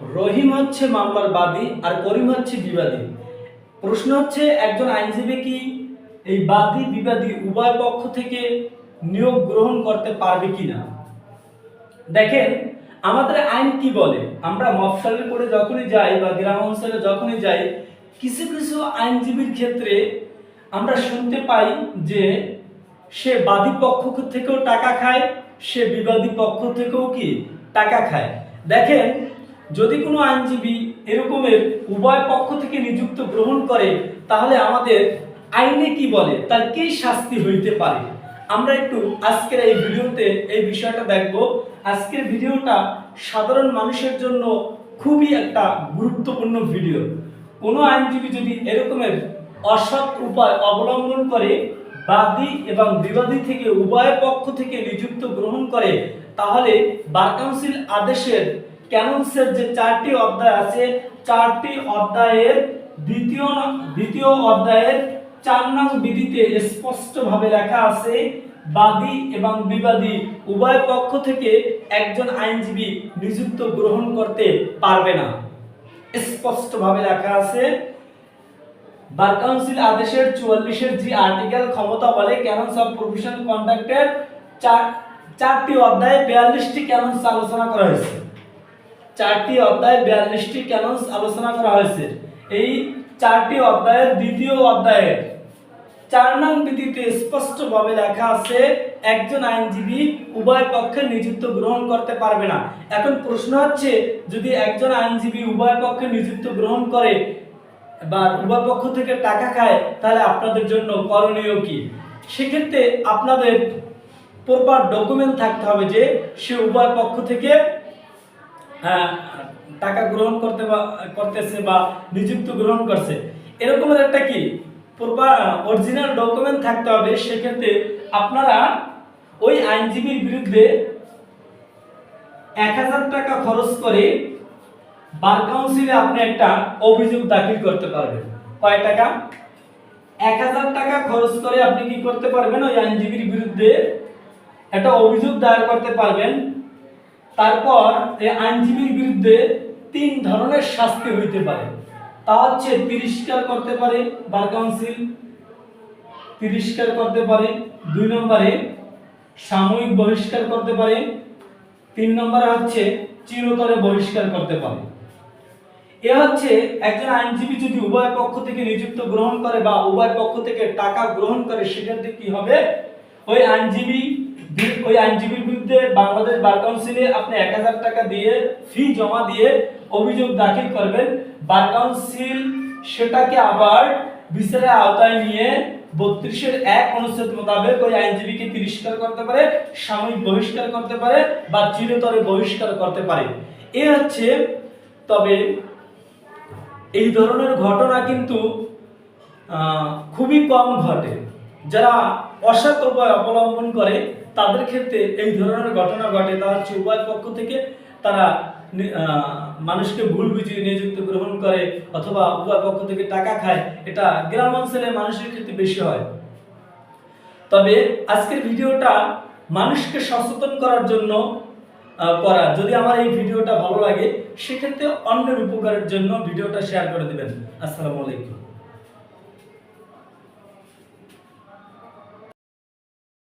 রহিম হচ্ছে মামলার বাদী আর করিম হচ্ছে বিবাদী। প্রশ্ন হচ্ছে, একজন আইনজীবী কি এই বাদী, বিবাদী উভয় পক্ষ থেকে নিয়োগ গ্রহণ করতে পারবে কিনা? দেখেন, আমাদের আইন কি বলে? আমরা মফসালের করে যখনই যাই বা গ্রাম অঞ্চলে যখনই যাই, কিছু কিছু আইনজীবীর ক্ষেত্রে আমরা শুনতে পাই যে সে বাদী পক্ষ থেকেও টাকা খায়, সে বিবাদী পক্ষ থেকেও কি টাকা খায়। দেখেন যদি কোনো আইনজীবী এরকমের উভয় পক্ষ থেকে নিযুক্ত গ্রহণ করে, তাহলে আমাদের আইনে কি বলে? তার কি শাস্তি হইতে পারে? আমরা একটু আজকের এই ভিডিওতে এই বিষয়টা দেখব। আজকের ভিডিওটা সাধারণ মানুষের জন্য খুবই একটা গুরুত্বপূর্ণ ভিডিও। কোনো আইনজীবী যদি এরকমের অসৎ উপায় অবলম্বন করে, বাদী এবং বিবাদী থেকে উভয় পক্ষ থেকে নিযুক্ত গ্রহণ করে, তাহলে বার কাউন্সিল আদেশের ক্যানন্সের যে চারটি অধ্যায় আছে, চারটি অধ্যায়ের দ্বিতীয় দ্বিতীয় অধ্যায়ের চার নং বিধিতে স্পষ্টভাবে লেখা আছে, বাদী এবং বিবাদী উভয় পক্ষ থেকে একজন আইনজীবী নিযুক্ত গ্রহণ করতে পারবে না। স্পষ্টভাবে লেখা আছে, বার কাউন্সিল আদেশের চুয়াল্লিশের জি আর্টিকেল ক্ষমতা বলে, ক্যানন্স অফ প্রফেশন কন্ডাক্টের চার চারটি অধ্যায়ে বিয়াল্লিশটি ক্যানন্স আলোচনা করা হয়েছে। চারটি অধ্যায় বিয়াল্লিশটি ক্যানন্স আলোচনা করা হয়েছে। এই চারটি অধ্যায়ের দ্বিতীয় অধ্যায়ের চার নং বিধিতে স্পষ্টভাবে লেখা আছে, একজন আইনজীবী উভয় পক্ষের নিযুক্ত গ্রহণ করতে পারবে না। এখন প্রশ্ন হচ্ছে, যদি একজন আইনজীবী উভয় পক্ষে নিযুক্ত গ্রহণ করে বা উভয় পক্ষ থেকে টাকা খায়, তাহলে আপনাদের জন্য করণীয় কি? সেক্ষেত্রে আপনাদের প্রপার ডকুমেন্ট থাকতে হবে যে, সে উভয় পক্ষ থেকে টাকা গ্রহণ করতে বা, করতেছে বা নিযুক্ত গ্রহণ করছে। এরকমের একটা কি? প্রপার অরিজিনাল ডকুমেন্ট থাকতে হবে, সেক্ষেত্রে আপনারা ওই আইনজীবীর বিরুদ্ধে এক হাজার টাকা খরচ করে বার কাউন্সিলে আপনি একটা অভিযোগ দাখিল করতে পারবেন। কয় টাকা? এক হাজার টাকা খরচ করে আপনি কি করতে পারবেন? ওই আইনজীবীর বিরুদ্ধে একটা অভিযোগ দায়ের করতে পারবেন। তারপর এই আইনজীবীর বিরুদ্ধে তিন ধরনের শাস্তি হইতে পারে। তা হচ্ছে তিরস্কার করতে পারে বার কাউন্সিল তিরস্কার করতে পারে। দুই নম্বরে সাময়িক বহিষ্কার করতে পারে। তিন নম্বরে হচ্ছে চিরতরে বহিষ্কার করতে পারে। এ হচ্ছে একজন আইনজীবী যদি উভয় পক্ষ থেকে নিযুক্ত গ্রহণ করে বা উভয় পক্ষ থেকে টাকা গ্রহণ করে, সেক্ষেত্রে কি হবে? ওই আইনজীবী ওই আইনজীবীর বিরুদ্ধে বাংলাদেশ বার কাউন্সিলে আপনি এক হাজার টাকা দিয়ে ফি জমা দিয়ে অভিযোগ দাখিল করবেন। বার কাউন্সিল সেটাকে আবার বিচারের আওতায় নিয়ে বত্রিশের এক অনুচ্ছেদ মোতাবেক ওই আইনজীবীকে তিরস্কার করতে পারে, সাময়িক বহিষ্কার করতে পারে বা চিরতরে বহিষ্কার করতে পারে। এ হচ্ছে, তবে এই ধরনের ঘটনা কিন্তু খুবই কম ঘটে। যারা অসৎ উপায় অবলম্বন করে তাদের ক্ষেত্রে এই ধরনের ঘটনা ঘটে তা হচ্ছে উভয় পক্ষ থেকে তারা মানুষকে ভুল বুঝিয়ে নিযুক্ত, গ্রহণ করে অথবা উভয় পক্ষ থেকে টাকা খায়। এটা গ্রাম অঞ্চলে মানুষের ক্ষেত্রে বেশি হয়। তবে আজকের ভিডিওটা মানুষকে সচেতন করার জন্য করা। যদি আমার এই ভিডিওটা ভালো লাগে, সেক্ষেত্রে অন্যের উপকারের জন্য ভিডিওটা শেয়ার করে দিবেন। আসসালামু আলাইকুম।